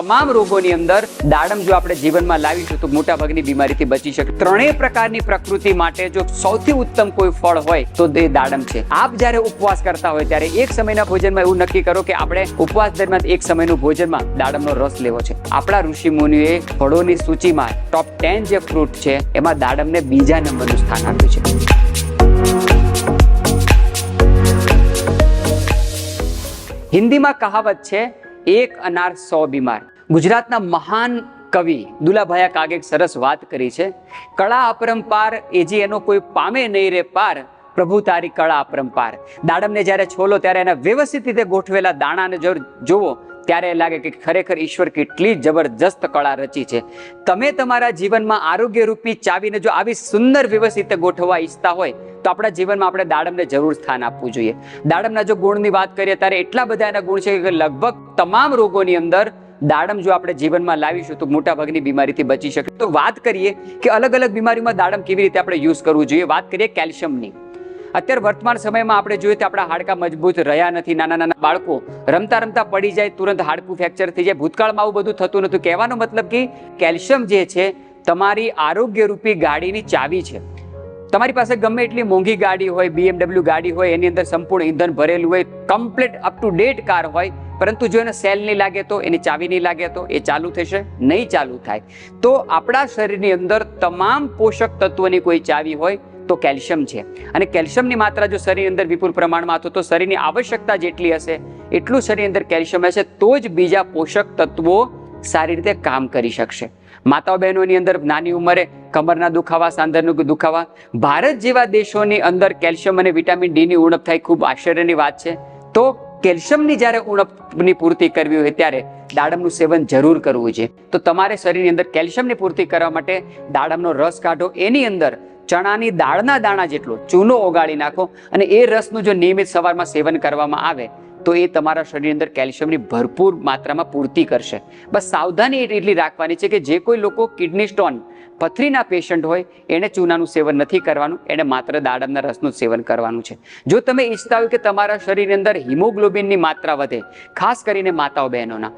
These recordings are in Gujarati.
તમામ રોગોની અંદર દાડમ જો આપણે જીવનમાં લાવીશું તો મોટા ભાગની બીમારીથી બચી શકે ત્રણેય પ્રકારની પ્રકૃતિ માટે જો સૌથી ઉત્તમ કોઈ ફળ હોય તો તે દાડમ છે. આપ જ્યારે ઉપવાસ કરતા હોય ત્યારે એક સમયના ભોજનમાં એવું નક્કી કરો કે આપણે ઉપવાસ દરમિયાન એક સમયનું ભોજનમાં દાડમનો રસ લેવો છે. આપણા ઋષિ મુનિએ ફળોની સૂચિમાં ટોપ ટેન જે ફ્રૂટ છે, એમાં દાડમને બીજા નંબરનું સ્થાન આપ્યું છે. હિન્દીમાં કહાવત છે, એક અનાર સો બીમાર. ગુજરાતના મહાન કવિ દુલાભાયા કાગે એક સરસ વાત કરી છે. કળા અપરંપાર એ જે એનો કોઈ પામે નહીં રે પાર, પ્રભુ તારી કળા અપરંપાર. દાડમને જ્યારે છોલો ત્યારે એના વ્યવસ્થિત રીતે ગોઠવેલા દાણાને જો જુઓ, ત્યારે એ લાગે કે ખરેખર ઈશ્વર કેટલી જબરજસ્ત કળા રચી છે. તમે તમારા જીવનમાં આરોગ્ય રૂપી ચાવીને જો આવી સુંદર વ્યવસ્થિત ગોઠવવા ઈચ્છતા હોય, તો આપણા જીવનમાં આપણે દાડમને જરૂર સ્થાન આપવું જોઈએ. દાડમના જો ગુણની વાત કરીએ, ત્યારે એટલા બધા એના ગુણ છે કે લગભગ તમામ રોગોની અંદર દાડમ જો આપણે જીવનમાં લાવીશું તો મોટા ભાગની બીમારીથી બચી શકે તો વાત કરીએ કે અલગ અલગ બીમારીમાં દાડમ કેવી રીતે આપણે યુઝ કરવું જોઈએ? વાત કરીએ કેલ્શિયમની. અત્યારે વર્તમાન સમયમાં આપણે જોઈએ તો આપણા હાડકા મજબૂત રહ્યા નથી. નાના નાના બાળકો રમતા રમતા પડી જાય, તુરંત હાડકું ફ્રેક્ચર થઈ જાય. ભૂતકાળમાં આવું બધું થતું નથી કહેવાનો મતલબ કે કેલ્શિયમ જે છે, તમારી આરોગ્યરૂપી ગાડીની ચાવી છે. તમારી પાસે ગમે એટલી મોંઘી ગાડી હોય બીએમડબલ્યુ ગાડી હોય, એની અંદર સંપૂર્ણ ઈંધન ભરેલું હોય complete up to date car હોય પરંતુ જો એને સેલ નહીં લાગે તો, એની ચાવી નહીં લાગે તો, એ ચાલુ થશે, નહીં ચાલુ થાય. તો આપણા શરીરની અંદર તમામ પોષક તત્વોની કોઈ ચાવી હોય તો કેલ્શિયમ છે. અને કેલ્શિયમની માત્રા જો શરીરની અંદર વિપુલ પ્રમાણમાં હતો, તો શરીરની આવશ્યકતા જેટલી હશે, એટલું શરીરની અંદર કેલ્શિયમ હશે, તો જ બીજા પોષક તત્વો સારી રીતે કામ કરી શકશે. માતાઓ બહેનોની અંદર નાની ઉંમરે કમરના દુખાવા સાંધરનું દુખાવા, ભારત જેવા દેશોની અંદર કેલ્શિયમ અને વિટામિન ડીની ઉણપ થાય, ખૂબ આશ્ચર્યની વાત છે. તો કેલ્શિયમની જ્યારે ઉણપની પૂર્તિ કરવી હોય ત્યારે દાડમનું સેવન જરૂર કરવું છે તો તમારે શરીરની અંદર કેલ્શિયમની પૂર્તિ કરવા માટે દાડમનો રસ કાઢો. એની અંદર ચણાની દાળના દાણા જેટલો ચૂનો ઓગાળી નાખો અને એ રસનું જો નિયમિત સવારમાં સેવન કરવામાં આવે, તો એ તમારા શરીરની અંદર કેલ્શિયમની ભરપૂર માત્રામાં પૂર્તિ કરશે. બસ સાવધાની એટલી રાખવાની છે કે જે કોઈ લોકો કિડની સ્ટોન પથરીના પેશન્ટ હોય એણે ચૂનાનું સેવન નથી કરવાનું, એને માત્ર દાડમના રસનું સેવન કરવાનું છે. જો તમે ઈચ્છતા હોય કે તમારા શરીરની અંદર હિમોગ્લોબિનની માત્રા વધે, ખાસ કરીને માતાઓ બહેનોના.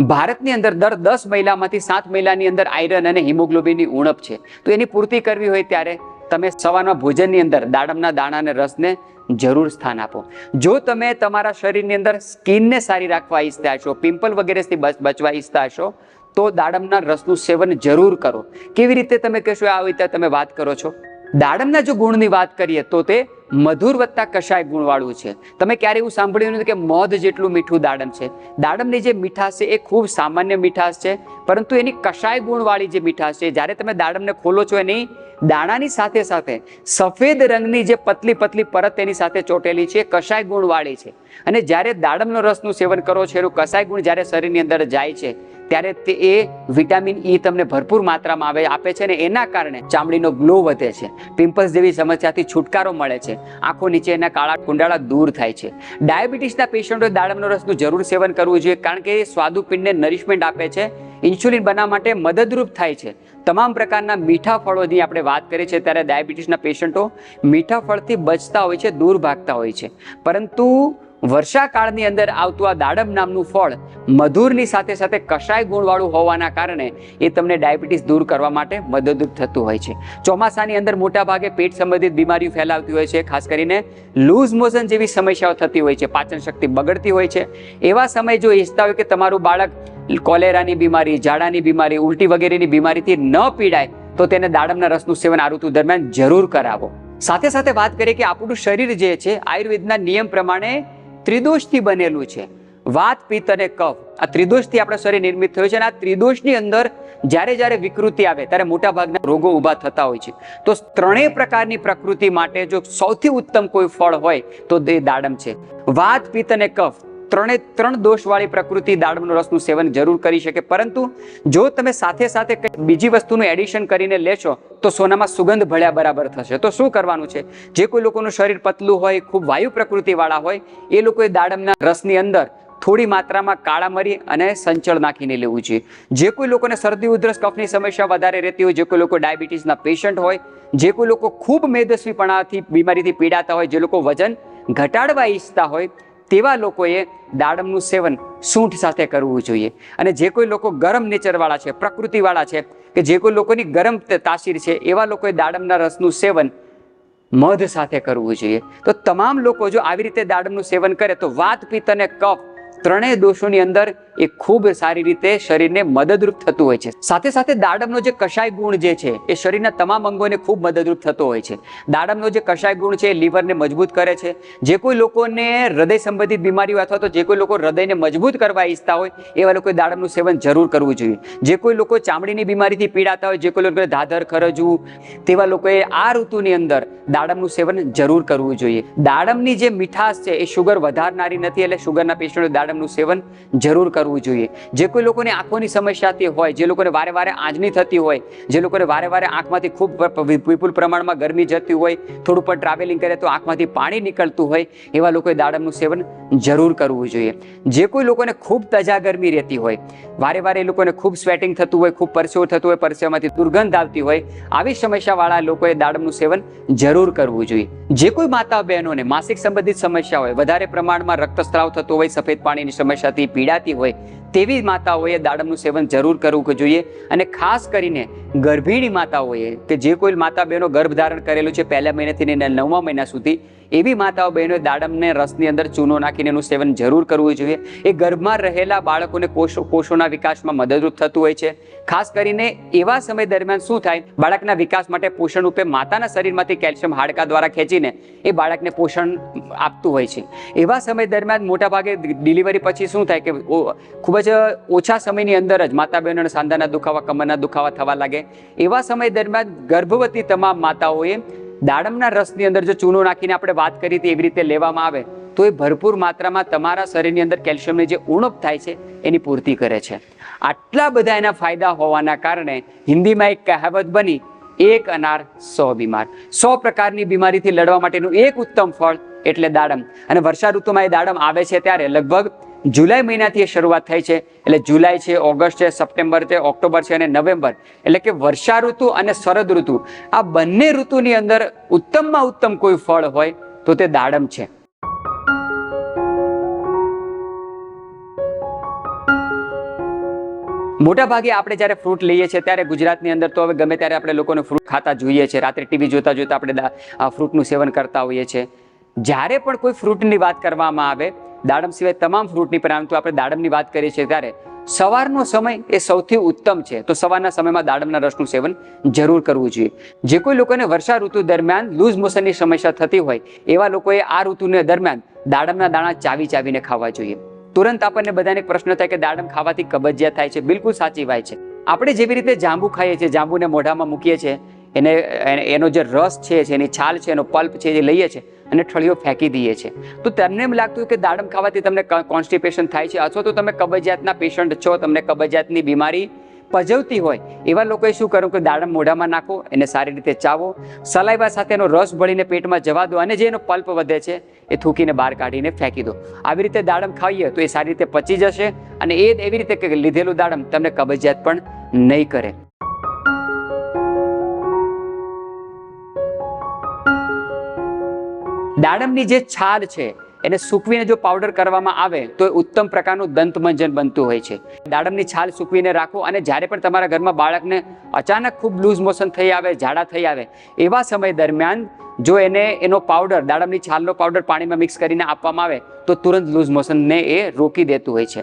ભારતની અંદર દર દસ મહિલામાંથી સાત મહિલાની અંદર આયરન અને હિમોગ્લોબિનની ઉણપ છે. તો એની પૂર્તિ કરવી હોય ત્યારે તમે સવારના ભોજનની અંદર દાડમના દાણાને રસને જરૂર સ્થાન આપો. જો તમે તમારા શરીરની અંદર સ્કિનને સારી રાખવા ઈચ્છતા છો પિમ્પલ વગેરેથી બચ- બચવા ઈચ્છતા છો તો દાડમના રસનું સેવન જરૂર કરો. કેવી રીતે તમે કહેશો આ રીતે તમે વાત કરો છો? દાડમના જો ગુણની વાત કરીએ તો તે મધુર વત્તા કશાય ગુણવાળું છે. તમે ક્યારે એવું સાંભળ્યું નથી કે મધ જેટલું મીઠું દાડમ છે? દાડમની જે મીઠાશ છે એ ખૂબ સામાન્ય મીઠાશ છે, પરંતુ એની કશાય ગુણવાળી જે મીઠાશ છે, જ્યારે તમે દાડમને ખોલો છો એની દાણાની સાથે સાથે સફેદ રંગની જે પતલી પતલી પરત એની સાથે ચોટેલી છે કશાય ગુણવાળી છે. અને જ્યારે દાડમનો રસનું સેવન કરો છો, એનું કશાય ગુણ જ્યારે શરીરની અંદર જાય છે, ત્યારે તે એ વિટામિન ઈ તમને ભરપૂર માત્રામાં આવે, આપે છે ને એના કારણે ચામડીનો ગ્લો વધે છે. પિમ્પલ્સ જેવી સમસ્યાથી છુટકારો મળે છે. આંખો નીચેના કાળા કુંડાળા દૂર થાય છે. ડાયાબિટીસના પેશન્ટોએ દાડમનો રસનું જરૂર સેવન કરવું જોઈએ કારણ કે એ સ્વાદુપિંડને નરિશમેન્ટ આપે છે. ઇન્સ્યુલિન બનાવવા માટે મદદરૂપ થાય છે. તમામ પ્રકારના મીઠા ફળોની આપણે વાત કરીએ છીએ ત્યારે ડાયાબિટીસના પેશન્ટો મીઠા ફળથી બચતા હોય છે, દૂર ભાગતા હોય છે. પરંતુ વર્ષાકાળની અંદર આવતું આ દાડમ નામનું ફળ મધુરની સાથે સાથે કષાય ગુણવાળું હોવાના કારણે એ તમને ડાયાબિટીસ દૂર કરવા માટે મદદરૂપ થતું હોય છે. ચોમાસાની અંદર મોટા ભાગે પેટ સંબંધિત બીમારીઓ ફેલાવતી હોય છે, ખાસ કરીને લૂઝ મોશન જેવી સમસ્યાઓ થતી હોય છે, પાચન શક્તિ બગડતી હોય છે. એવા સમયે જો ઈચ્છતા હોય કે તમારું બાળક કોલેરાની બીમારી, ઝાડાની બીમારી, ઉલટી વગેરેની બીમારીથી ન પીડાય, તો તેને દાડમના રસનું સેવન આ ઋતુ દરમિયાન જરૂર કરાવો. સાથે સાથે વાત કરીએ કે આપણું શરીર જે છે, આયુર્વેદના નિયમ પ્રમાણે ત્રિદોષથી બનેલું છે. વાત, પિત્ત અને કફ. આ ત્રિદોષથી આપણા શરીર નિર્મિત થયું છે અને આ ત્રિદોષની અંદર જ્યારે જ્યારે વિકૃતિ આવે ત્યારે મોટા ભાગના રોગો ઊભા થતા હોય છે. તો ત્રણેય પ્રકારની પ્રકૃતિ માટે જો સૌથી ઉત્તમ કોઈ ફળ હોય તો તે દાડમ છે. વાત, પિત્ત અને કફ. ત્રણે ત્રણ દોષવાળી પ્રકૃતિ દાડમનો રસનું સેવન જરૂર કરી શકે. પરંતુ જો તમે સાથે સાથે કંઈક બીજી વસ્તુનું એડિશન કરીને લેશો, તો સોનામાં સુગંધ ભળ્યા બરાબર થશે. તો શું કરવાનું છે? જે કોઈ લોકોનું શરીર પતલું હોય, ખૂબ વાયુ પ્રકૃતિવાળા હોય, એ લોકોએ દાડમના રસની અંદર થોડી માત્રામાં કાળા મરી અને સંચળ નાખીને લેવું જોઈએ. જે કોઈ લોકોને શરદી, ઉધરસ, કફની સમસ્યા વધારે રહેતી હોય, જે કોઈ લોકો ડાયાબિટીસના પેશન્ટ હોય, જે કોઈ લોકો ખૂબ મેદસ્વીપણાથી, બીમારીથી પીડાતા હોય, જે લોકો વજન ઘટાડવા ઈચ્છતા હોય તેવા લોકોએ દાડમનું સેવન સૂંઠ સાથે કરવું જોઈએ. અને જે કોઈ લોકો ગરમ નેચરવાળા છે, પ્રકૃતિવાળા છે, કે જે કોઈ લોકોની ગરમ તાસીર છે, એવા લોકોએ દાડમના રસનું સેવન મધ સાથે કરવું જોઈએ. તો તમામ લોકો જો આવી રીતે દાડમનું સેવન કરે, તો વાત પિત્ત અને કફ ત્રણેય દોષોની અંદર એ ખૂબ સારી રીતે શરીરને મદદરૂપ થતું હોય છે. સાથે સાથે દાડમનો જે કષાય ગુણ જે છે, એ શરીરના તમામ અંગોને ખૂબ મદદરૂપ થતો હોય છે. દાડમનો જે કષાય ગુણ છે, એ લીવરને મજબૂત કરે છે. જે કોઈ લોકોને હૃદય સંબંધિત બીમારીઓ અથવા તો જે કોઈ લોકો હૃદયને મજબૂત કરવા ઈચ્છતા હોય, એવા લોકોએ દાડમનું સેવન જરૂર કરવું જોઈએ. જે કોઈ લોકો ચામડીની બીમારીથી પીડાતા હોય, જે કોઈ લોકોને ધાધર ખરજવું તેવા લોકોએ આ ઋતુની અંદર દાડમનું સેવન જરૂર કરવું જોઈએ. દાડમની જે મીઠાશ છે, એ શુગર વધારનારી નથી, એટલે શુગરના પેશન્ટો દાડમનું સેવન જરૂર કરવું જોઈએ. જે કોઈ લોકોને આંખોની સમસ્યાથી હોય, જે લોકોને વારે વારે આંજની થતી હોય, જે લોકોને વારે વારે આંખમાંથી ખૂબ વિપુલ પ્રમાણમાં ગરમી જતી હોય, થોડું પણ ટ્રાવેલિંગ કરે તો આંખમાંથી પાણી નીકળતું હોય, એવા લોકોએ દાડમનું સેવન જરૂર કરવું જોઈએ. જે કોઈ લોકોને ખૂબ તજા ગરમી રહેતી હોય, વારે વારે એ લોકોને ખૂબ સ્વેટિંગ થતું હોય, ખૂબ પરસેવો થતું હોય, પરસેવામાંથી દુર્ગંધ આવતી હોય, આવી સમસ્યાવાળા લોકોએ દાડમનું સેવન જરૂર કરવું જોઈએ. જે કોઈ માતા બહેનોને માસિક સંબંધિત સમસ્યા હોય, વધારે પ્રમાણમાં રક્તસ્રાવ થતો હોય, સફેદ પાણીની સમસ્યાથી પીડાતી હોય તેવી માતાઓએ દાડમનું સેવન જરૂર કરવું જોઈએ. અને ખાસ કરીને ગર્ભિણી માતાઓએ કે જે કોઈ માતા બહેનો ગર્ભ ધારણ કરેલું છે પહેલા મહિનાથી નવમા મહિના સુધી એવી માતાઓ બહેનોએ દાડમને રસની અંદર ચૂનો નાખીને એનું સેવન જરૂર કરવું જોઈએ. એ ગર્ભમાં રહેલા બાળકોને કોષો કોષોના વિકાસમાં મદદરૂપ થતું હોય છે. ખાસ કરીને એવા સમય દરમિયાન શું થાય? બાળકના વિકાસ માટે પોષણ રૂપે માતાના શરીરમાંથી કેલ્શિયમ હાડકા દ્વારા ખેંચીને એ બાળકને પોષણ આપતું હોય છે. એવા સમય દરમિયાન મોટા ભાગે ડિલિવરી પછી શું થાય કે ખૂબ જ ઓછા સમયની અંદર જ માતા બહેનોને સાંધાના દુખાવા, કમરના દુખાવા થવા લાગે. એવા સમય દરમિયાન ગર્ભવતી તમામ માતાઓએ દાડમના રસની અંદર જો ચૂનો નાખીને આપણે વાત કરી હતી એવી રીતે લેવામાં આવે, તો એ ભરપૂર માત્રામાં તમારા શરીરની અંદર કેલ્શિયમની જે ઉણપ થાય છે, એની પૂર્તિ કરે છે. આટલા બધા એના ફાયદા હોવાના કારણે હિન્દીમાં એક કહેવત બની, એક અનાર સો બીમાર. સો પ્રકારની બીમારીથી લડવા માટેનું એક ઉત્તમ ફળ એટલે દાડમ. અને વર્ષા ઋતુમાં એ દાડમ આવે છે ત્યારે લગભગ જુલાઈ મહિનાથી એ શરૂઆત થઈ છે. એટલે જુલાઈ છે, ઓગસ્ટ છે, સપ્ટેમ્બર છે, ઓક્ટોબર છે અને નવેમ્બર. એટલે કે વર્ષા ઋતુ અને શરદ ઋતુ. આ બંને ઋતુની અંદર ઉત્તમમાં ઉત્તમ કોઈ ફળ હોય તો તે દાડમ છે. મોટા ભાગે આપણે જ્યારે ફ્રૂટ લઈએ છીએ ત્યારે ગુજરાતની અંદર તો હવે ગમે ત્યારે આપણે લોકોને ફ્રૂટ ખાતા જોઈએ છે. રાત્રે ટીવી જોતા જોતા આપણે ફ્રૂટનું સેવન કરતા હોઈએ છીએ જ્યારે પણ કોઈ ફ્રૂટની વાત કરવામાં આવે દાડમ સિવાય તમામ ફ્રૂટની પરંતુ આપણે દાડમની વાત કરીએ છીએ ત્યારે સવારનો સમય એ સૌથી ઉત્તમ છે. તો સવારના સમયમાં દાડમના રસનું સેવન જરૂર કરવું જોઈએ. જે કોઈ લોકોને વર્ષા ઋતુ દરમિયાન લૂઝ મોશનની સમસ્યા થતી હોય, એવા લોકોએ આ ઋતુને દરમિયાન દાડમના દાણા ચાવી ચાવીને ખાવા જોઈએ. તુરંત આપણને બધાને પ્રશ્ન થાય કે દાડમ ખાવાથી કબજિયાત થાય છે. બિલકુલ સાચી વાત છે. આપણે જેવી રીતે જાંબુ ખાઈએ છીએ, જાંબુને મોઢામાં મૂકીએ છીએ, એને, એને- જે રસ છે, એની છાલ છે, એનો પલ્પ છે જે લઈએ છીએ અને ઠળીઓ ફેંકી દઈએ છીએ. તો તમને એમ લાગતું કે દાડમ ખાવાથી તમને કોન્સ્ટિપેશન થાય છે અથવા તો તમે કબજિયાતના પેશન્ટ છો, તમને કબજિયાતની બીમારી પજવતી હોય, એવા લોકોએ શું કરવું કે દાડમ મોઢામાં નાખો, એને સારી રીતે ચાવો, સલાઈવા સાથે એનો રસ ભળીને પેટમાં જવા દો અને જે એનો પલ્પ વધે છે એ થૂકીને બહાર કાઢીને ફેંકી દો. આવી રીતે દાડમ ખાઈએ તો એ સારી રીતે પચી જશે અને એ એવી રીતે લીધેલું દાડમ તમને કબજિયાત પણ નહીં કરે. દાડમની જે છાલ છે, એને સૂકવીને જો પાવડર કરવામાં આવે, તો એ ઉત્તમ પ્રકારનું દંતમંજન બનતું હોય છે. દાડમની છાલ સૂકવીને રાખો અને જ્યારે પણ તમારા ઘરમાં બાળકને અચાનક ખૂબ લૂઝ મોશન થઈ આવે, ઝાડા થઈ આવે, એવા સમય દરમિયાન જો એને એનો પાવડર દાડમની છાલનો પાવડર પાણીમાં મિક્સ કરીને આપવામાં આવે, તો તુરંત લૂઝ મોશનને એ રોકી દેતું હોય છે.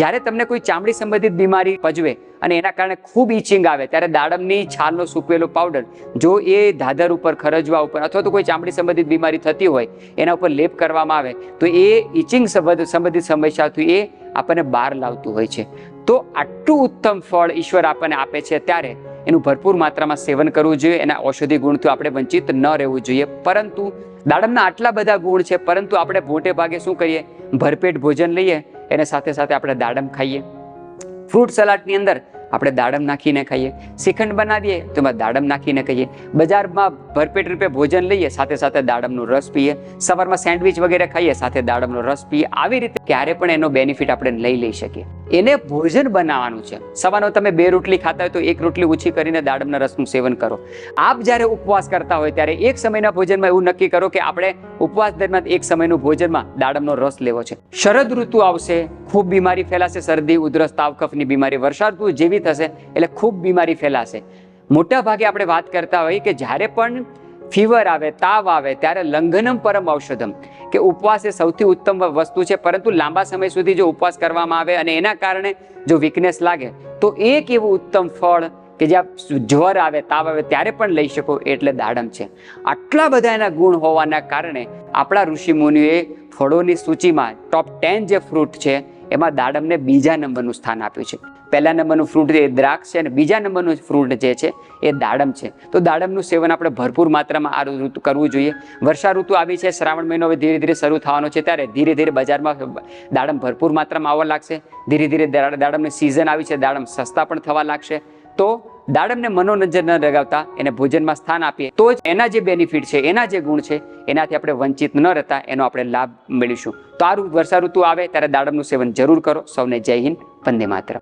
જ્યારે તમને કોઈ ચામડી સંબંધિત બીમારી પજવે અને એના કારણે ખૂબ ઈચિંગ આવે, ત્યારે દાડમની છાલનો સૂકવેલો પાવડર જો એ ધાધર ઉપર, ખરજવા ઉપર અથવા તો કોઈ ચામડી સંબંધિત બીમારી થતી હોય, એના ઉપર લેપ કરવામાં આવે, તો એ ઈચિંગ સંબંધિત સમસ્યાથી એ આપણને બહાર લાવતું હોય છે. તો આટલું ઉત્તમ ફળ ઈશ્વર આપણને આપે છે ત્યારે એનું ભરપૂર માત્રામાં સેવન કરવું જોઈએ, એના ઔષધિ ગુણથી આપણે વંચિત ન રહેવું જોઈએ. પરંતુ દાડમના આટલા બધા ગુણ છે, પરંતુ આપણે મોટે ભાગે શું કરીએ? ભરપેટ ભોજન લઈએ, એને સાથે સાથે આપણે દાડમ ખાઈએ. ફ્રૂટ સલાડની અંદર આપણે દાડમ નાખીને ખાઈએ. શ્રીખંડ બનાવીએ, તો એમાં દાડમ નાખીને ખાઈએ. બજારમાં ભરપેટ રૂપે ભોજન લઈએ, સાથે સાથે દાડમનો રસ પીએ. સવારમાં સેન્ડવિચ વગેરે ખાઈએ, સાથે દાડમનો રસ પીએ. આવી રીતે ક્યારે પણ એનો બેનિફિટ આપણે લઈ લઈ શકીએ. એને ભોજન બનાવવાનું છે. સવારનો તમે બે રોટલી ખાતા હોય તો એક રોટલી ઓછી કરીને દાડમના રસનું સેવન કરો. આપ જ્યારે ઉપવાસ કરતા હોય ત્યારે એક સમયના ભોજનમાં એવું નક્કી કરો કે આપણે ઉપવાસ દરમિયાન એક સમયનું ભોજનમાં દાડમનો રસ લેવો છે. શરદ ઋતુ આવશે, ખૂબ બીમારી ફેલાશે, શરદી, ઉધરસ તાવ કફની બીમારી વર્ષા ઋતુ જેવી થશે એટલે ખૂબ બીમારી ફેલાશે. મોટા ભાગે આપણે વાત કરતા હોઈએ કે જ્યારે પણ ફીવર આવે, તાવ આવે, ત્યારે લંઘનમ પરમ ઔષધમ. કે ઉપવાસ એ સૌથી ઉત્તમ વસ્તુ છે. પરંતુ લાંબા સમય સુધી જો ઉપવાસ કરવામાં આવે અને એના કારણે જો વીકનેસ લાગે, તો એક એવું ઉત્તમ ફળ કે જ્યાં જ્વર આવે, તાવ આવે, ત્યારે પણ લઈ શકો એટલે દાડમ છે. આટલા બધા એના ગુણ હોવાના કારણે આપણા ઋષિ મુનિએ ફળોની સૂચિમાં ટોપ ટેન જે ફ્રૂટ છે, એમાં દાડમને બીજા નંબરનું સ્થાન આપ્યું છે. પહેલા નંબરનું ફ્રૂટ એ દ્રાક્ષ છે અને બીજા નંબરનું ફ્રૂટ જે છે એ દાડમ છે. તો દાડમનું સેવન આપણે ભરપૂર માત્રામાં આ ઋતુ કરવું જોઈએ. વર્ષા ઋતુ આવી છે, શ્રાવણ મહિનો હવે ધીરે ધીરે શરૂ થવાનો છે ત્યારે ધીરે ધીરે બજારમાં દાડમ ભરપૂર માત્રામાં આવવા લાગશે. ધીરે ધીરે દાડ- દાડમની સિઝન આવી છે, દાડમ સસ્તા પણ થવા લાગશે. તો દાડમને મનોરંજન ન લગાવતા એને ભોજનમાં સ્થાન આપીએ. તો જ એના જે બેનિફિટ છે, એના જે ગુણ છે, એનાથી આપણે વંચિત ન રહેતા, એનો આપણે લાભ મેળવીશું. તો આ વર્ષા ઋતુ આવે ત્યારે દાડમનું સેવન જરૂર કરો. સૌને જય હિન્દ, વંદે માતરમ.